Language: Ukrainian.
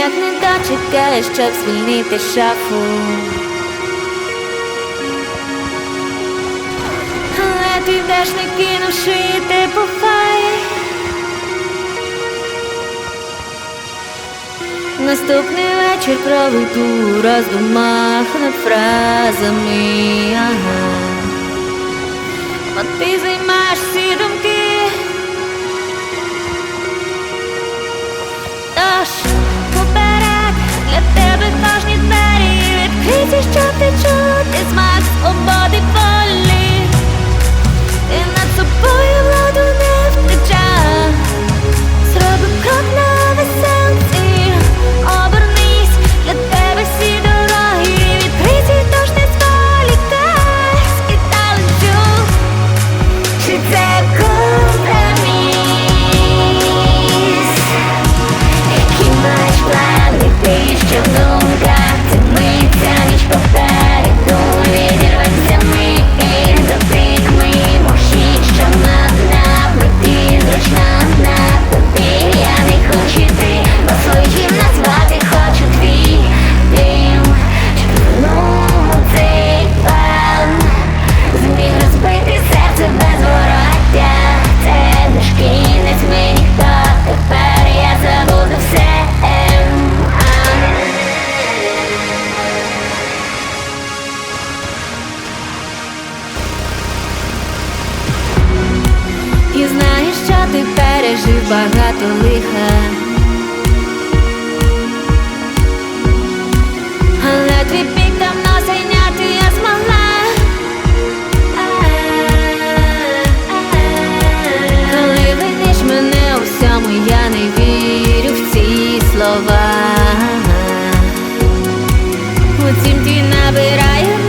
ніяк не дочекаєш, щоб звільнити шафу. Але ти йдеш не кинувши ти бувай. Наступний вечір проведу у роздумах над фразами. Ага. Бо ти займаєш І знаєш, що ти пережив багато лиха. Але твій пік давно зайняти я змогла. Коли видиш мене у всьому, я не вірю в ці слова. Утім ти набирає